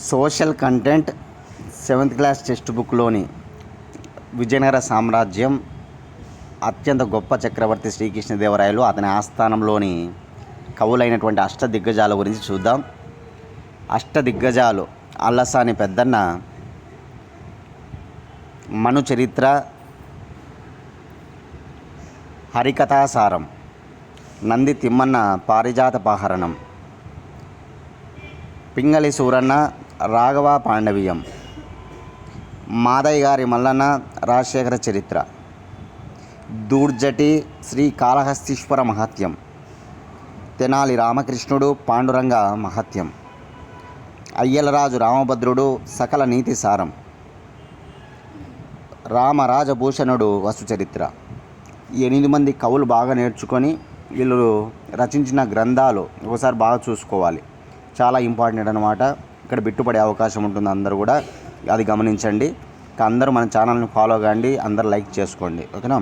Social content seventh class text బుక్లోని Vijayanagara సామ్రాజ్యం అత్యంత గొప్ప చక్రవర్తి శ్రీకృష్ణదేవరాయలు అతని ఆస్థానంలోని కవులైనటువంటి అష్ట దిగ్గజాల గురించి చూద్దాం. అష్ట దిగ్గజాలు అల్లసాని పెద్దన్న మను చరిత్ర హరికథాసారం నంది తిమ్మన్న పారిజాత పాహరణం. పింగళి సూరన్న రాఘవ పాండవీయం. మాదయ్య గారి మల్లన్న రాజశేఖర చరిత్ర. దూర్జటి శ్రీ కాళహస్తీశ్వర మహత్యం. తెనాలి రామకృష్ణుడు పాండురంగ మహత్యం. అయ్యలరాజు రామభద్రుడు సకల నీతి సారం. రామరాజభూషణుడు వసుచరిత్ర ఈ ఎనిమిది మంది కవులు బాగా నేర్చుకొని వీళ్ళు రచించిన గ్రంథాలు ఒకసారి బాగా చూసుకోవాలి. చాలా ఇంపార్టెంట్ అనమాట ఇక్కడ బిట్టుపడే అవకాశం ఉంటుంది అందరూ కూడా. అది గమనించండి. అందరూ మన ఛానల్ని ఫాలో కాండి. అందరు లైక్ చేసుకోండి. ఓకేనా?